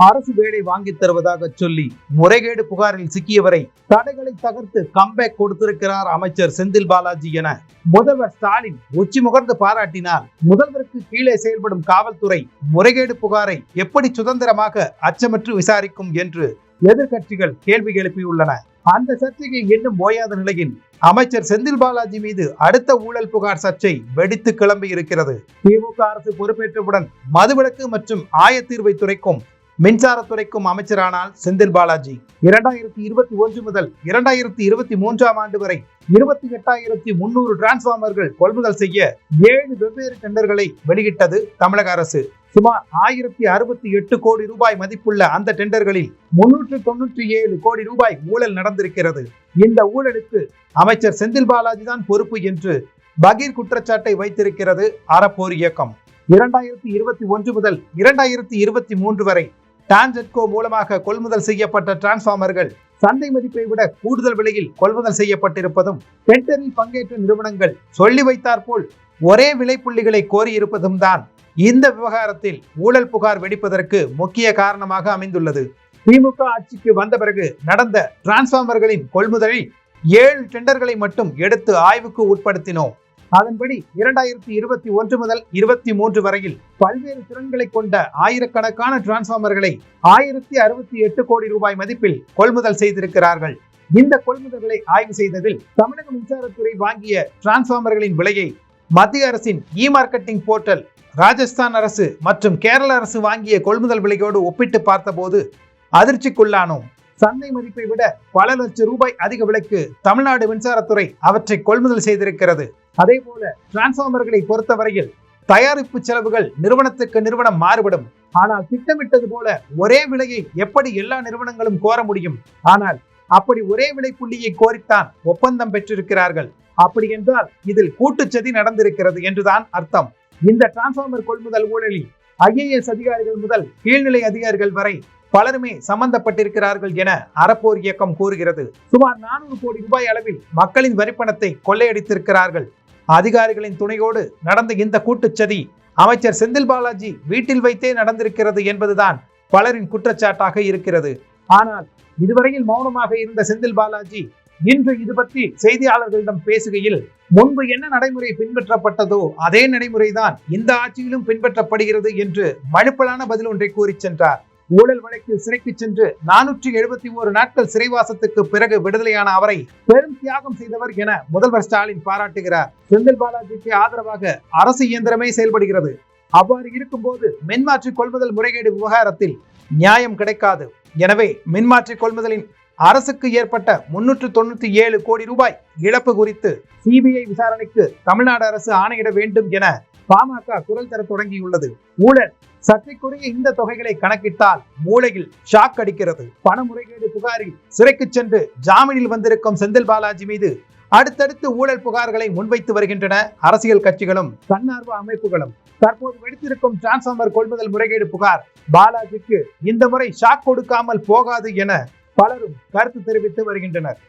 அரசு வேலை வாங்கித் தருவதாக சொல்லி முறைகேடு புகாரில் சிக்கியவரை தடைகளை தகர்த்து கம்பேக் கொடுத்திருக்கிறார் அமைச்சர் செந்தில் பாலாஜி என முதல்வர் ஸ்டாலின் உச்சி முகர்ந்து பாராட்டினார். முதல்வருக்கு கீழே செயல்படும் காவல்துறை முறைகேடு புகாரை எப்படி சுதந்திரமாக அச்சமற்று விசாரிக்கும் என்று எதிர்கட்சிகள் கேள்வி எழுப்பியுள்ளன. அந்த சர்ச்சையை இன்னும் ஓயாத நிலையில் அமைச்சர் செந்தில் பாலாஜி மீது அடுத்த ஊழல் புகார் சர்ச்சை வெடித்து கிளம்பி இருக்கிறது திமுக அரசு பொறுப்பேற்றவுடன் மதுவிலக்கு மற்றும் ஆயத்தீர்வை துறைக்கும் மின்சாரத்துறைக்கும் அமைச்சரானால் செந்தில் பாலாஜி. இரண்டாயிரத்தி இருபத்தி ஒன்று முதல் இரண்டாயிரத்தி இருபத்தி மூன்றாம் ஆண்டு வரை இருபத்தி எட்டாயிரத்தி முன்னூறு டிரான்ஸ்பார்மர்கள் கொள்முதல் செய்ய ஏழு வெவ்வேறு டெண்டர்களை வெளியிட்டது தமிழக அரசு. சுமார் ஆயிரத்தி அறுபத்தி எட்டு கோடி ரூபாய் மதிப்புள்ள அந்த டெண்டர்களில் முன்னூற்று தொன்னூற்றி ஏழு கோடி ரூபாய் ஊழல் நடந்திருக்கிறது. இந்த ஊழலுக்கு அமைச்சர் செந்தில் பாலாஜி தான் பொறுப்பு என்று பகீர் குற்றச்சாட்டை வைத்திருக்கிறது அறப்போர் இயக்கம். இரண்டாயிரத்தி இருபத்தி ஒன்று முதல் இரண்டாயிரத்தி இருபத்தி மூன்று வரை டான்ஜெட்கோ மூலமாக கொள்முதல் செய்யப்பட்ட டிரான்ஸ்ஃபார்மர்கள் சந்தை மதிப்பை விட கூடுதல் விலையில் கொள்முதல் செய்யப்பட்டிருப்பதும் டெண்டரில் பங்கேற்ற நிறுவனங்கள் சொல்லி வைத்தாற்போல் ஒரே விலை புள்ளிகளை கோரியிருப்பதும் தான் இந்த விவகாரத்தில் ஊழல் புகார் வெடிப்பதற்கு முக்கிய காரணமாக அமைந்துள்ளது. திமுக ஆட்சிக்கு வந்த பிறகு நடந்த டிரான்ஸ்ஃபார்மர்களின் கொள்முதலில் ஏழு டெண்டர்களை மட்டும் எடுத்து ஆய்வுக்கு உட்படுத்தினோம். அதன்படி இரண்டாயிரத்தி இருபத்தி ஒன்று முதல் இருபத்தி மூன்று வரையில் பல்வேறு திறன்களை கொண்ட ஆயிரக்கணக்கான டிரான்ஸ்பார்மர்களை ஆயிரத்தி அறுபத்தி எட்டு கோடி ரூபாய் மதிப்பில் கொள்முதல் செய்திருக்கிறார்கள். இந்த கொள்முதல்களை ஆய்வு செய்ததில் தமிழக மின்சாரத்துறை வாங்கிய டிரான்ஸ்பார்மர்களின் விலையை மத்திய அரசின் இ மார்க்கெட்டிங் போர்ட்டல் ராஜஸ்தான் அரசு மற்றும் கேரள அரசு வாங்கிய கொள்முதல் விலையோடு ஒப்பிட்டு பார்த்தபோது அதிர்ச்சிக்குள்ளானோம். சந்தை மதிப்பை விட பல லட்சம் ரூபாய் அதிக விலைக்கு தமிழ்நாடு மின்சாரத்துறை அவற்றை கொள்முதல் செய்திருக்கிறது. அதே போல டிரான்ஸ்பார்மர்களை பொறுத்தவரையில் தயாரிப்பு செலவுகள் நிறுவனத்துக்கு நிறுவனம் மாறுபடும். ஆனால் திட்டமிட்டது போல ஒரே விலையை எப்படி எல்லா நிறுவனங்களும் கோர முடியும்? ஆனால் அப்படி ஒரே விலை புள்ளியை கோரித்தான் ஒப்பந்தம் பெற்றிருக்கிறார்கள். அப்படி என்றால் இதில் கூட்டுச்சதி நடந்திருக்கிறது என்றுதான் அர்த்தம். இந்த டிரான்ஸ்பார்மர் கொள்முதல் ஊழலில் ஐஏஎஸ் அதிகாரிகள் முதல் கீழ்நிலை அதிகாரிகள் வரை பலருமே சம்பந்தப்பட்டிருக்கிறார்கள் என அறப்போர் இயக்கம் கூறுகிறது. சுமார் நானூறு கோடி ரூபாய் அளவில் மக்களின் வரிப்பணத்தை கொள்ளையடித்திருக்கிறார்கள். அதிகாரிகளின் துணையோடு நடந்த இந்த கூட்டுச்சதி அமைச்சர் செந்தில் பாலாஜி வீட்டில் வைத்தே நடந்திருக்கிறது என்பதுதான் பலரின் குற்றச்சாட்டாக இருக்கிறது. ஆனால் இதுவரையில் மௌனமாக இருந்த செந்தில் பாலாஜி இன்று இது பற்றி செய்தியாளர்களிடம் பேசுகையில் முன்பு என்ன நடைமுறை பின்பற்றப்பட்டதோ அதே நடைமுறைதான் இந்த ஆட்சியிலும் பின்பற்றப்படுகிறது என்று மழுப்பலான பதில் ஒன்றை கூறி சென்றார். ஊழல் வழக்கில் சிறைக்கு சென்று நானூற்றி எழுபத்தி ஒரு நாட்கள் சிறைவாசத்துக்கு பிறகு விடுதலையான அவரை பெரும் தியாகம் செய்தவர் என முதல்வர் ஸ்டாலின் பாராட்டுகிறார். செந்தில் பாலாஜிக்கு ஆதரவாக அரசு இயந்திரமே செயல்படுகிறது. அவ்வாறு இருக்கும்போது மின்மாற்றி கொள்முதல் முறைகேடு விவகாரத்தில் நியாயம் கிடைக்காது. எனவே மின்மாற்றி கொள்முதலின் அரசுக்கு ஏற்பட்ட முன்னூற்று தொண்ணூற்றி ஏழு கோடி ரூபாய் இழப்பு குறித்து சிபிஐ விசாரணைக்கு தமிழ்நாடு அரசு ஆணையிட வேண்டும் என பாமக குரல் தர தொடங்கியுள்ளது. ஊழல் சர்ச்சைக்குரிய இந்த தொகைகளை கணக்கிட்டால் மூளையில் ஷாக் அடிக்கிறது. பண முறைகேடு புகாரில் சிறைக்கு சென்று ஜாமீனில் வந்திருக்கும் செந்தில் பாலாஜி மீது அடுத்தடுத்து ஊழல் புகார்களை முன்வைத்து வருகின்றன அரசியல் கட்சிகளும் தன்னார்வ அமைப்புகளும். தற்போது வெடித்திருக்கும் டிரான்ஸ்பார்மர் கொள்முதல் முறைகேடு புகார் பாலாஜிக்கு இந்த முறை ஷாக் கொடுக்காமல் போகாது என பலரும் கருத்து தெரிவித்து வருகின்றனர்.